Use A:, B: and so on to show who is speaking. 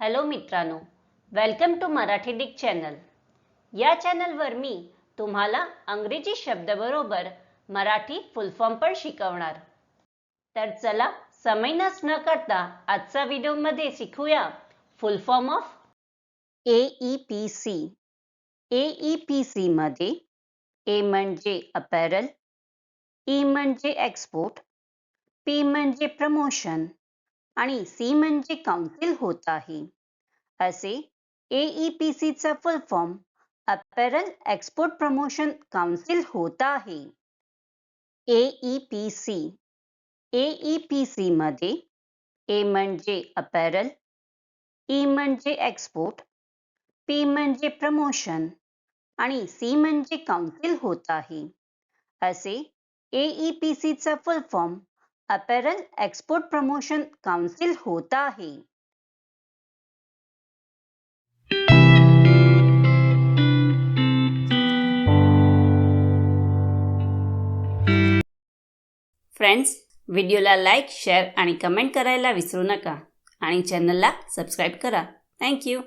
A: Hello मित्रांनो welcome to Marathi डिक channel या चॅनलवर मी तुम्हाला अंग्रेजी शब्दाबरोबर मराठी फुल फॉर्म पण शिकवणार. तर चला समय नस न करता आजचा व्हिडिओमध्ये शिकूया full form of A E P C A E P C मध्ये ए म्हणजे अपॅरल ई e म्हणजे एक्सपोर्ट पी म्हणजे प्रमोशन आणि सी म्हणजे काउन्सिल होत आहे. असे एई चा full form apparel export promotion council होत आहे. एईपीसी एईपीसी मध्ये ए म्हणजे अपॅरल ई म्हणजे एक्सपोर्ट पी म्हणजे प्रमोशन आणि सी म्हणजे काउन्सिल होत आहे. असे एईपीसीचा full form apparel export promotion council होत आहे. फ्रेंड्स व्हिडिओला लाईक शेअर आणि कमेंट करायला विसरू नका. आणि चॅनलला सबस्क्राईब करा. थँक्यू